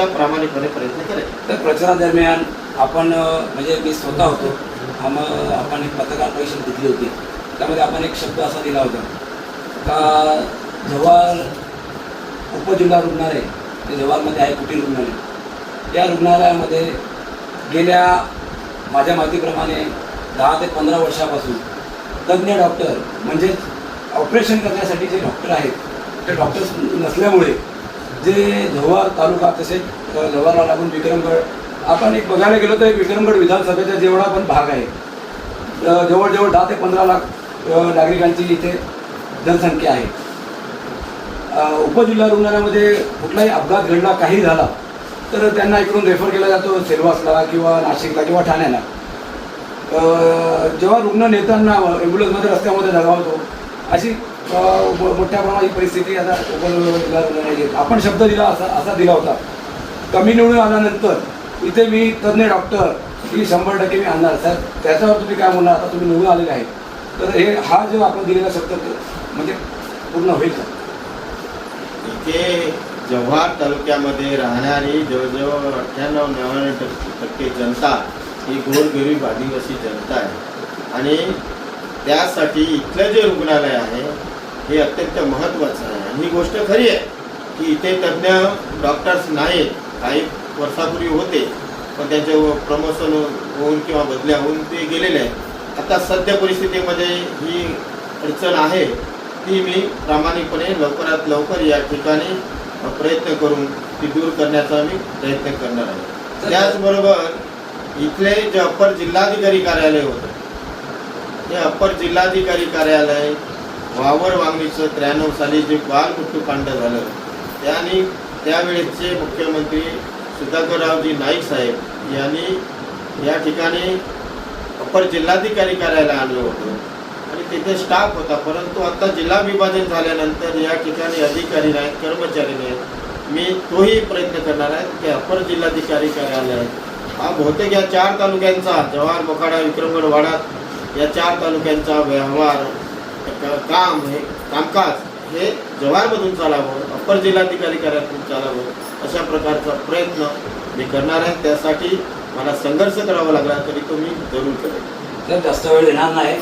करण्याचा प्रामाणिकपणे प्रयत्न करेल. तर प्रचारादरम्यान आपण म्हणजे मी स्वतः होतो. आम आपण एक पत्रकार परिषद घेतली होती. त्यामध्ये आपण एक शब्द असा दिला होता. का जव्हार उपजिल्हा रुग्णालय ते जव्हारमध्ये आहे कुटीर रुग्णालय या रुग्णालयामध्ये गेल्या माझ्या माहितीप्रमाणे दहा ते पंधरा वर्षापासून तज्ज्ञ डॉक्टर म्हणजेच ऑपरेशन करण्यासाठी जे डॉक्टर आहेत ते डॉक्टर्स नसल्यामुळे जे जव्हार तालुका तसेच अ, जव्हारला लागून विक्रमगड आपण एक बघायला गेलो तर एक विक्रमगड विधानसभेचा जेवढा पण भाग आहे जवळजवळ दहा ते पंधरा लाख नागरिकांची इथे जनसंख्या आहे. उपजिल्हा रुग्णालयामध्ये कुठलाही अपघात घडला काही झाला तर त्यांना इकडून रेफर केला जातो सेलवासला किंवा नाशिकला किंवा ठाण्याला. जेव्हा रुग्ण नेताना ॲम्ब्युलन्समध्ये रस्त्यामध्ये दगावतो अशी मोठ्या प्रमाणात ही परिस्थिती आता आपण शब्द दिला असा असा दिला होता. कमी निवडून आल्यानंतर इथे मी तज्ज्ञ डॉक्टर ही शंभर टक्के मी आणणार. सर त्याच्यावर तुम्ही काय म्हणणार? आता तुम्ही निवडून आलेले आहे तर हे हा जो आपण दिलेला शब्द म्हणजे पूर्ण होईल सर इथे जव्हार तालुक्यामध्ये राहणारी जवळजवळ अठ्ठ्याण्णव नव्याण्णव टक्के जनता ही गोरगरीब आदिवासी जनता आहे. आणि त्यासाठी इथलं जे रुग्णालय आहे हे अत्यंत महत्त्वाचं आहे. आणि ही गोष्ट खरी आहे की इथे तज्ज्ञ डॉक्टर्स नाहीत. काही वर्षापूर्वी होते पण त्यांचे प्रमोशन होऊन किंवा बदल्या होऊन ते गेलेले आहेत. आता सध्या परिस्थितीमध्ये ही अडचण आहे ती मी प्रामाणिकपणे लवकरात लवकर या ठिकाणी प्रयत्न करून ती दूर करण्याचा मी प्रयत्न करणार आहे. त्याचबरोबर इथले जे अप्पर जिल्हाधिकारी कार्यालय होतं ते अप्पर जिल्हाधिकारी कार्यालय वावर वांगणीचं त्र्याण्णव साली जे बाल झालं त्याने त्यावेळेसचे मुख्यमंत्री सुधाकररावजी नाईक साहेब यांनी या ठिकाणी अपर जिल्हाधिकारी कार्यालय आणलं होतं. आणि तिथे स्टाफ होता परंतु आता जिल्हा विभाजन झाल्यानंतर या ठिकाणी अधिकारी नाहीत कर्मचारी नाहीत. मी तोही प्रयत्न करणार आहे की अपर जिल्हाधिकारी कार्यालय हा बहुतेक या चार तालुक्यांचा जव्हार मोखाडा विक्रमगड वाडा या चार तालुक्यांचा व्यवहार काम हे कामकाज हे जव्हारमधून चालावं अप्पर जिल्हाधिकारी कार्यालयातून चालावं अशा प्रकारचा प्रयत्न मी करणार आहे. त्यासाठी मला संघर्ष करावा लागला तरी तो मी जरूर करेन. तर जास्त वेळ येणार नाही.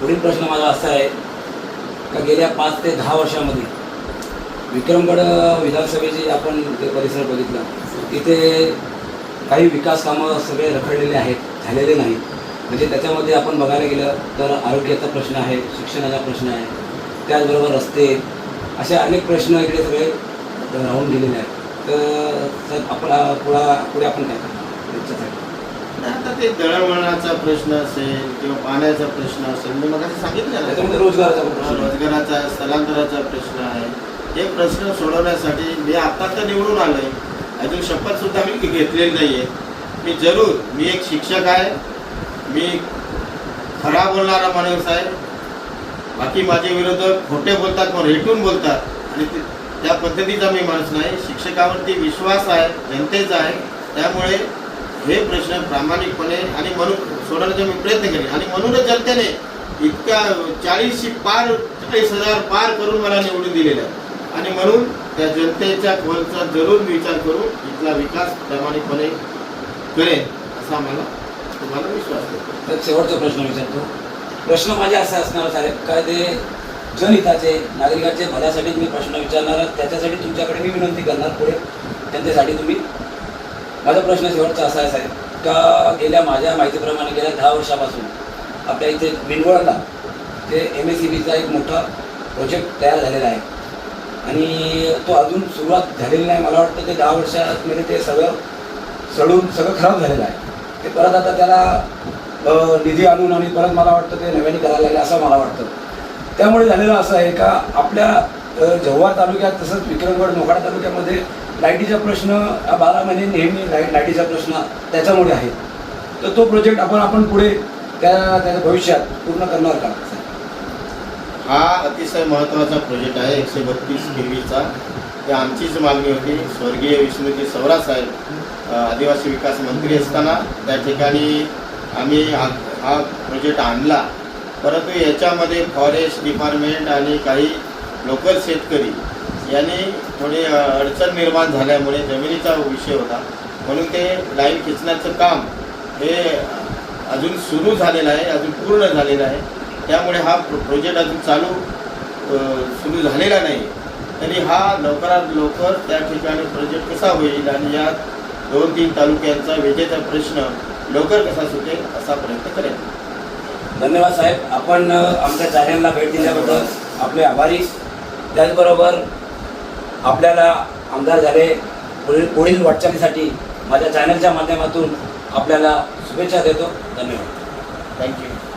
पुढील प्रश्न माझा असा आहे का गेल्या पाच ते दहा वर्षामध्ये विक्रमगड विधानसभेचे आपण ते परिसर बघितला. तिथे काही विकास कामं सगळे रखडलेले आहेत झालेले नाहीत. म्हणजे त्याच्यामध्ये आपण बघायला गेलं तर आरोग्याचा प्रश्न आहे शिक्षणाचा प्रश्न आहे त्याचबरोबर रस्ते असे अनेक प्रश्न इकडे सगळे राहून गेलेले आहेत. तर सर आपला पुढा पुढे आपण काय करणार? आता ते दळणवळणाचा प्रश्न असेल किंवा पाण्याचा प्रश्न असेल मी मग सांगितलं त्याच्यामध्ये रोजगाराचा प्रश्न आहे. रोजगाराचा स्थलांतराचा प्रश्न आहे. हे प्रश्न सोडवण्यासाठी मी आता तर निवडून आलोय. अजून शपथ सुद्धा मी घेतलेली नाहीये. मी जरूर मी एक शिक्षक आहे. मी खरा बोलणारा माणूस आहे. बाकी माझे विरोधक खोटे बोलतात पण रेटून बोलतात. आणि ते- त्या पद्धतीचा मी माणूस नाही. शिक्षकावरती विश्वास आहे जनतेचा आहे. त्यामुळे हे प्रश्न प्रामाणिकपणे आणि म्हणून सोडवण्याचा मी प्रयत्न करेन. आणि म्हणूनच जनतेने इतक्या चाळीसशे पार चाळीस हजार पार करून मला निवडून दिलेलं आहे आणि म्हणून त्या जनतेच्या खोलचा जरूर विचार करून इथला विकास प्रामाणिकपणे करेन असा मला तुम्हाला विश्वास देतो तर शेवटचा प्रश्न विचारतो. प्रश्न माझे असे असणार साहेब काय ते जनहिताचे नागरिकांचे भल्यासाठी मी प्रश्न विचारणार त्याच्यासाठी तुमच्याकडे मी विनंती करणार पुढे. त्यांच्यासाठी तुम्ही. माझा प्रश्न शेवटचा असा आहे साहेब का गेल्या माझ्या माहितीप्रमाणे गेल्या दहा वर्षापासून आपल्या इथे मिनवळला ते एम एस सी बीचा एक मोठा प्रोजेक्ट तयार झालेला आहे. आणि तो अजून सुरुवात झालेली नाही. मला वाटतं ते दहा वर्षात म्हणजे ते सगळं सडून सगळं खराब झालेलं आहे. ते परत आता त्याला निधी आणून आणि परत मला वाटतं ते नव्याने करायला लागेल असं मला वाटतं. त्यामुळे झालेलं असं आहे का आपल्या जव्हार तालुक्यात तसंच विक्रमगड मोखाडा तालुक्यामध्ये लाईटीचा प्रश्न बारा महिने नेहमी लाइट लाईटीचा प्रश्न त्याच्यामुळे आहे. तर तो प्रोजेक्ट आपण आपण पुढे त्या त्याच्या भविष्यात पूर्ण करणार का? हा अतिशय महत्त्वाचा प्रोजेक्ट आहे एकशे बत्तीस केवीचा ते आमचीच मागणी होती. स्वर्गीय विष्णूजी सवरा साहेब आदिवासी विकास मंत्री असताना त्या ठिकाणी आम्ही हा हा प्रोजेक्ट आणला. परंतु याच्यामध्ये फॉरेस्ट डिपार्टमेंट आणि काही लोकल शेतकरी यांनी थोडी अडचण निर्माण झाल्यामुळे जमिनीचा विषय होता. म्हणून ते लाईन खिचण्याचं काम हे अजून सुरू झालेलं आहे अजून पूर्ण झालेलं आहे. त्यामुळे हा प्रोजेक्ट अजून चालू सुरू झालेला नाही. तरी हा लवकरात लवकर त्या ठिकाणी प्रोजेक्ट कसा होईल आणि यात दोन तीन तालुक्यांचा विजेचा प्रश्न लवकर कसा सुटेल असा प्रयत्न करेल धन्यवाद साहेब. आपण आमच्या चॅनलला भेट दिल्याबद्दल आपले आभारी. त्याचबरोबर आपल्याला आमदार झाले पुढील पुढील वाटचालीसाठी माझ्या चॅनलच्या माध्यमातून आपल्याला शुभेच्छा देतो. धन्यवाद. थँक्यू